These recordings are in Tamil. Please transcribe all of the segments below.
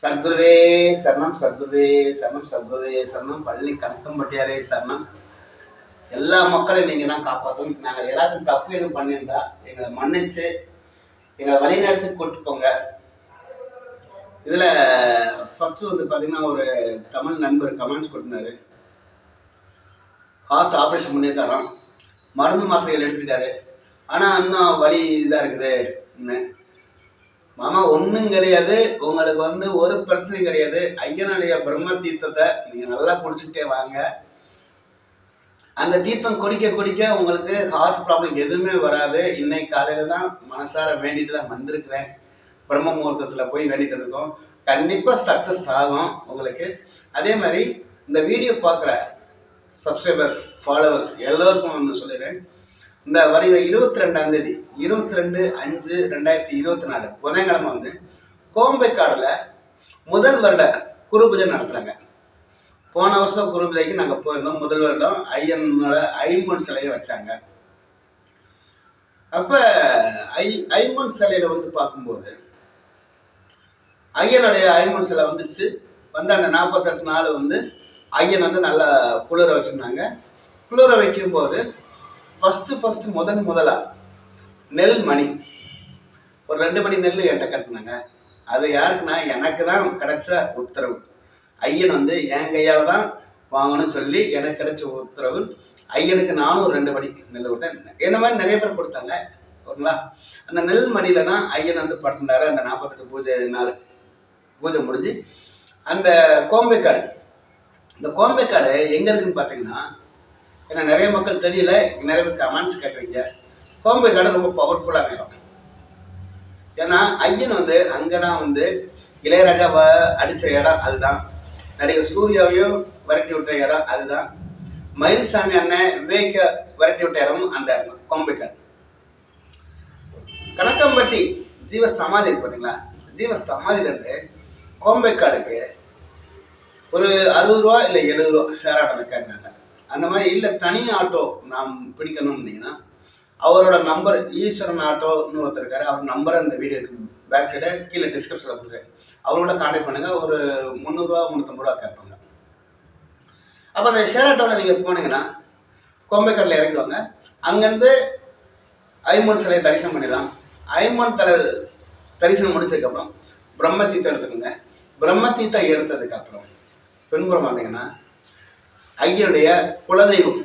சத்குருவே சரணம் சத்குருவே சரணம் சத்குருவே சரணம். பள்ளி கணக்கம்பட்டியாரே சரணம். எல்லா மக்களையும் நீங்கள் தான் காப்பாற்றணும் நாங்கள் ஏதாச்சும் தப்பு எதுவும் பண்ணியிருந்தா எங்களை மன்னிச்சு எங்களை வழிநடத்தி கூட்டு போங்க. இதில் ஃபஸ்ட்டு வந்து பார்த்தீங்கன்னா ஒரு தமிழ் நண்பர் கமெண்ட்ஸ் கொடுத்தாரு. ஹார்ட் ஆப்ரேஷன் பண்ணியிருக்காராம். மருந்து மாத்திரைகள் எடுத்துக்கிட்டாரு. ஆனால் இன்னும் வழி இதாக இருக்குது. இன்னும் மாமா ஒன்றும் கிடையாது. உங்களுக்கு வந்து ஒரு பிரச்சனையும் கிடையாது. ஐயனுடைய பிரம்ம தீர்த்தத்தை நீங்கள் நல்லா குடிச்சுக்கிட்டே வாங்க. அந்த தீர்த்தம் குடிக்க குடிக்க உங்களுக்கு ஹார்ட் ப்ராப்ளம் எதுவுமே வராது. இன்னைக்கு காலையில் தான் மனசார வேண்டிட்டு தான் வந்திருக்கிறேன். பிரம்ம முகூர்த்தத்தில் போய் வேண்டிட்டு இருக்கோம். கண்டிப்பாக சக்ஸஸ் ஆகும் உங்களுக்கு. அதே மாதிரி இந்த வீடியோ பார்க்குற சப்ஸ்கிரைபர்ஸ் ஃபாலோவர்ஸ் எல்லோருக்கும் ஒன்று சொல்லிடுறேன். இந்த வருகிற இருபத்தி ரெண்டாம் தேதி இருபத்தி ரெண்டு அஞ்சு ரெண்டாயிரத்தி இருபத்தி நாலு புதன்கிழமை வந்து கோம்பைக்காடில் முதல் வருட குரு பூஜை நடத்துகிறாங்க போன வருஷம் குரு பூஜைக்கு நாங்கள் போயிருந்தோம். முதல் வருடம் ஐயனோட ஐம்பொன் சிலையை வச்சாங்க. அப்போ ஐ ஐம்பொன் சிலையில் வந்து பார்க்கும்போது ஐயனுடைய ஐம்பொன் சிலை வந்துச்சு வந்து அந்த நாற்பத்தெட்டு நாள் வந்து ஐயன் வந்து நல்லா குளிர வச்சுருந்தாங்க. குளிர வைக்கும்போது ஃபஸ்ட்டு ஃபஸ்ட்டு முதன் முதலாக நெல் மணி. ஒரு ரெண்டு மணி நெல் என்கிட்ட கட்டினாங்க. அது யாருக்குன்னா எனக்கு தான் கிடைச்ச உத்தரவு. ஐயன் வந்து என் கையால் தான் வாங்கணும்னு சொல்லி எனக்கு கிடைச்ச உத்தரவு. ஐயனுக்கு நானும் ஒரு ரெண்டு மணி நெல் கொடுத்தேன். என்ன மாதிரி நிறைய பேர் கொடுத்தாங்க. ஓகேங்களா? அந்த நெல் மணியில தான் ஐயன் வந்து படுத்திருந்தாரு அந்த நாற்பத்தெட்டு பூஜை நாள். பூஜை முடிஞ்சு அந்த கோம்பைக்காடு. இந்த கோம்பைக்காடு எங்கே இருக்குன்னு பார்த்தீங்கன்னா ஏன்னா நிறைய மக்கள் தெரியல நிறைய பேர் கமெண்ட்ஸ் கேட்குறீங்க. கோம்பை கடை ரொம்ப பவர்ஃபுல்லான இடம் ஏன்னா ஐயன் வந்து அங்கே தான் வந்து இளையராஜாவை அடித்த இடம் அதுதான். நடிகர் சூர்யாவையும் விரட்டி விட்ட இடம் அதுதான். மயில்சாமி அண்ணன் விவேக விரட்டி விட்ட இடமும் அந்த இடம் தான், கோம்பைக்காடு கணக்கம்பட்டி ஜீவ சமாதி இருக்கு பார்த்தீங்களா ஜீவ சமாதியிலேருந்து கோம்பைக்காடுக்கு ஒரு அறுபது ரூபா இல்லை எழுபது ரூபா ஷேர் ஆட்டோவில் கேட்குறாங்க அந்த மாதிரி இல்லை தனி ஆட்டோ நாம் பிடிக்கணும்னு அவரோட நம்பர் ஈஸ்வரன் ஆட்டோன்னு ஒருத்தர் இருக்காரு அவர் நம்பரை அந்த வீடியோக்கு பேக் சைடை கீழே டிஸ்கிரிப்ஷனில் கொடுக்குறேன் அவரோட காண்டாக்ட் பண்ணுங்கள் ஒரு முந்நூறுரூவா முந்நூற்றம்பது ரூபா கேட்பாங்க. அப்போ அந்த ஷேர் ஆட்டோவில் நீங்கள் போனீங்கன்னா கோம்பைக்கடலில் இறங்கிடுவாங்க அங்கேருந்து ஐம்பொன் சிலையை தரிசனம் பண்ணிடலாம். ஐம்பொன் தலை தரிசனம் முடிச்சதுக்கப்புறம் பிரம்ம தீர்த்தம் எடுத்துக்கோங்க. பிரம்ம தீர்த்தம் எடுத்ததுக்கப்புறம் பின்புறம் பார்த்தீங்கன்னா ஐயனுடைய குலதெய்வம்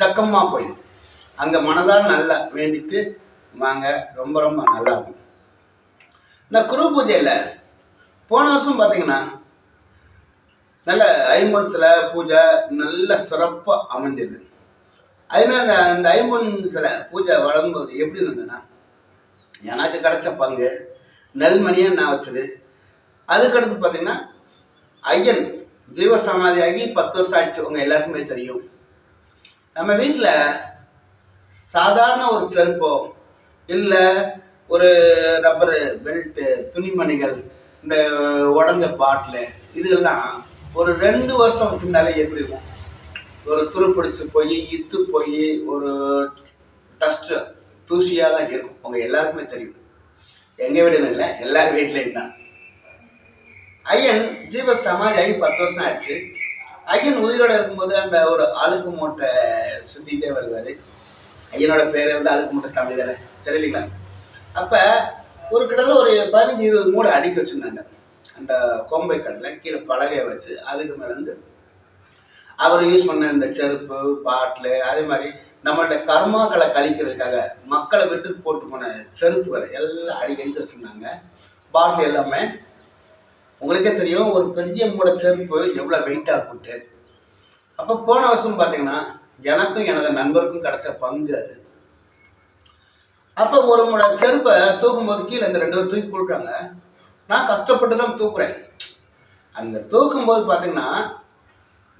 ஜக்கம்மா கோயில். அங்கே மனதால் நல்லா வேண்டிட்டு வாங்க. ரொம்ப ரொம்ப நல்லா இருக்கும். இந்த குரு பூஜையில் போன வருஷம் பார்த்தீங்கன்னா நல்ல ஐம்பொன் சிலை பூஜை நல்ல சிறப்பாக அமைஞ்சது. அதுமாதிரி அந்த அந்த ஐம்பொன் சிலை பூஜை வளரும்போது எப்படி இருந்ததுன்னா எனக்கு கிடைச்ச பங்கு நெல்மணியை நான் வச்சது. அதுக்கடுத்து பார்த்தீங்கன்னா ஐயன் ஜீவ சமாதியாகி பத்து வருஷம் ஆச்சு உங்கள் எல்லாருக்குமே தெரியும். நம்ம வீட்டில் சாதாரண ஒரு செருப்போ இல்லை ஒரு ரப்பரு பெல்ட்டு துணிமணிகள் இந்த உடஞ்ச பாட்டிலு இதெல்லாம் ஒரு ரெண்டு வருஷம் வச்சுருந்தாலே எப்படி இருக்கும்? ஒரு துருப்பிடிச்சு போய் இத்து போய் ஒரு டஸ்ட்டு தூசியாக தான் இருக்கும். உங்கள் எல்லாருக்குமே தெரியும். எங்கள் வீடுன்னு இல்லை எல்லார் வீட்லேயும் தான். ஐயன் ஜீவ சமாதி ஆகி பத்து வருஷம் ஆயிடுச்சு. ஐயன் உயிரோட இருக்கும்போது அந்த ஒரு அழுக்கு மூட்டை சுற்றிக்கிட்டே வருவார். ஐயனோட பேரே வந்து அழுக்கு மூட்டை சாமி தானே? சரி இல்லைங்களா? அப்போ ஒரு கிட்டத்தட்ட ஒரு பதினஞ்சு இருபது மூடை அடுக்கி வச்சுருந்தாங்க. அந்த கோம்பை கடையில் கீழே பலகையை வச்சு அதுக்கு மேலே வந்து அவர் யூஸ் பண்ண இந்த செருப்பு பாட்டில் அதே மாதிரி நம்மளோட கர்மாக்களை கழிக்கிறதுக்காக மக்களை விட்டு போட்டு போன செருப்புகளை எல்லாம் அடிக்கடிக்க வச்சுருந்தாங்க. பாட்டில் எல்லாமே உங்களுக்கே தெரியும் ஒரு பெரிய மூட செருப்பு எவ்வளோ வெயிட்டாக இருக்கும்ட்டு அப்போ போன வருஷம் பார்த்தீங்கன்னா எனக்கும் எனது நண்பருக்கும் கிடைச்ச பங்கு அது. அப்போ ஒரு மூட செருப்பை தூக்கும்போது கீழே இந்த ரெண்டு பேரும் தூக்கி கொடுக்குறாங்க. நான் கஷ்டப்பட்டு தான் தூக்குறேன். அந்த தூக்கும்போது பார்த்தீங்கன்னா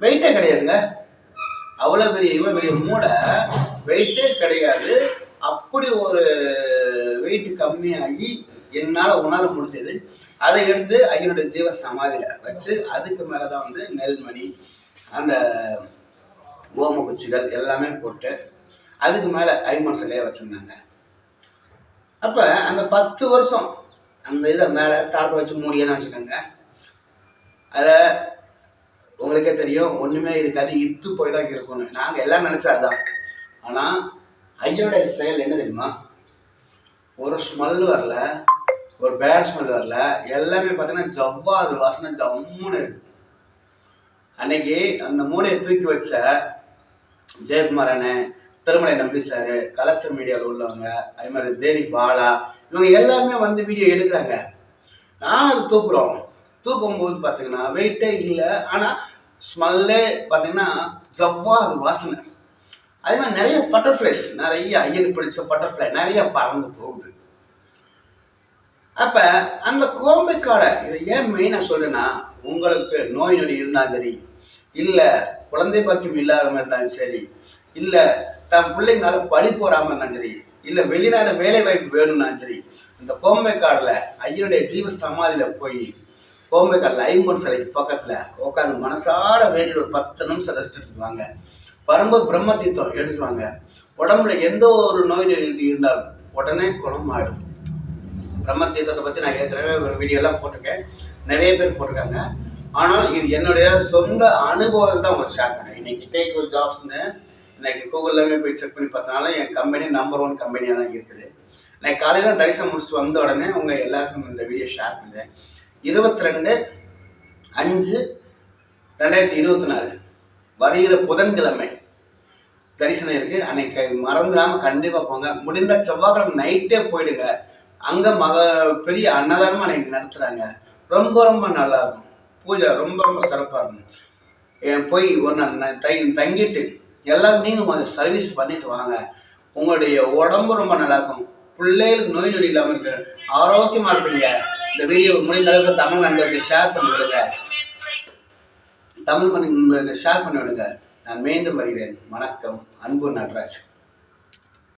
வெயிட்டே கிடையாதுங்க. அவ்வளோ பெரிய இவ்வளோ பெரிய மூடை வெயிட்டே கிடையாது. அப்படி ஒரு வெயிட் கம்மியாகி என்னால் உணர முடிஞ்சது. அதை எடுத்து ஐயனுடைய ஜீவ சமாதியில் வச்சு அதுக்கு மேலே தான் வந்து நெல்மணி அந்த ஓம குச்சிகள் எல்லாமே போட்டு அதுக்கு மேலே ஐமன் சிலையை வச்சுருந்தாங்க. அப்போ அந்த பத்து வருஷம் அந்த இதை மேலே தாட்டை வச்சு மூடியே தான் வச்சுக்கோங்க. அதை உங்களுக்கே தெரியும் ஒன்றுமே இருக்காது இத்து போய் தான் இருக்கணும் நாங்கள் எல்லாம் நினச்சா அதுதான். ஆனால் ஐயனுடைய செயல் என்ன தெரியுமா? ஒரு ஸ்மெல் வரல. ஒரு பேர் ஸ்மெல் வரல எல்லாமே பார்த்தீங்கன்னா ஜவ்வாது வாசனை ஜம்முன்னு இருக்கு. அன்னைக்கு அந்த மூளையை தூக்கி வச்ச ஜெயக்குமார் அண்ணன் திருமலை நம்பி சார் கலசர் மீடியாவில் உள்ளவங்க அதே மாதிரி தேனி பாலா இவங்க எல்லாருமே வந்து வீடியோ எடுக்கிறாங்க. நானும் அது தூக்குறோம். தூக்கும்போது பார்த்தீங்கன்னா வெயிட்டே இல்லை ஆனால் ஸ்மெல்லே பார்த்தீங்கன்னா ஜவ்வா அது வாசனை. அதே மாதிரி நிறைய பட்டர்ஃப்ளைஸ் நிறைய ஐயனுக்கு பிடிச்ச பட்டர்ஃப்ளை நிறைய பறந்து போகுது. அப்ப அந்த கோம்பைக்காடை இதை ஏன் மெயினாக சொல்றேன்னா உங்களுக்கு நோய் நொடி இருந்தாலும் சரி இல்லை குழந்தை பாக்கியம் இல்லாத மாதிரி இருந்தாலும் சரி இல்லை தன் பிள்ளைங்களால படிப்பு வராமல் இருந்தாலும் சரி இல்லை வெளிநாடு வேலை வாய்ப்பு வேணும்னாலும் சரி இந்த கோம்பைக்காடில் ஐயனுடைய ஜீவ சமாதியில் போய் கோம்பைக்காடில் ஐம்பொன் சிலைக்கு பக்கத்தில் உட்காந்து மனசார வேண்டிய ஒரு பத்து நிமிஷம் ரெஸ்ட் எடுத்துக்குவாங்க. வரும்போது பிரம்ம தீர்த்தம் எடுக்குவாங்க உடம்புல எந்த ஒரு நோய் நொடி இருந்தாலும் உடனே குணமாயிடும். பிரம்ம தீர்த்தத்தை பற்றி நான் ஏற்கனவே ஒரு வீடியோலாம் போட்டிருக்கேன். நிறைய பேர் போட்டிருக்காங்க. ஆனால் இது என்னுடைய சொந்த அனுபவத்தை தான் உங்களுக்கு ஷேர் பண்ணேன். இன்னைக்கு டேக் ஜாப்ஸ்னு இன்னைக்கு கூகுளில் போய் செக் பண்ணி பார்த்தனால என் கம்பெனி நம்பர் ஒன் கம்பெனியாக தான் இருக்குது. நான் காலையில் தரிசனம் முடிச்சுட்டு வந்த உடனே உங்கள் எல்லாருக்கும் இந்த வீடியோ ஷேர் பண்ணுறேன். இருபத்தி ரெண்டு அஞ்சு ரெண்டாயிரத்தி இருபத்தி நாலு. வருகிற புதன்கிழமை தரிசனம் இருக்குது அன்னைக்கு மறந்துடாமல் கண்டிப்பாக போங்க. முடிந்த செவ்வாய்க்கிழமை நைட்டே போயிடுங்க. அங்க மக பெரிய அன்னதானமா அன்னைக்கு நடத்துறாங்க. ரொம்ப ரொம்ப நல்லா இருக்கும் பூஜை ரொம்ப ரொம்ப சிறப்பா இருக்கும். போய் ஒரு நான் தை தங்கிட்டு எல்லாரும் நீங்க கொஞ்சம் சர்வீஸ் பண்ணிட்டு வாங்க. உங்களுடைய உடம்பு ரொம்ப நல்லா இருக்கும் பிள்ளைகளுக்கு நோய் நொடி இல்லாமல் இருக்கு. ஆரோக்கியமா இருப்பீங்க. இந்த வீடியோ முடிந்த அளவுக்கு தமிழ் நண்பர்களுக்கு ஷேர் பண்ணி விடுங்க. தமிழ் நண்பர்களுக்கு ஷேர் பண்ணி விடுங்க. நான் மீண்டும் வருகிறேன். வணக்கம். அன்பு நடராஜ்.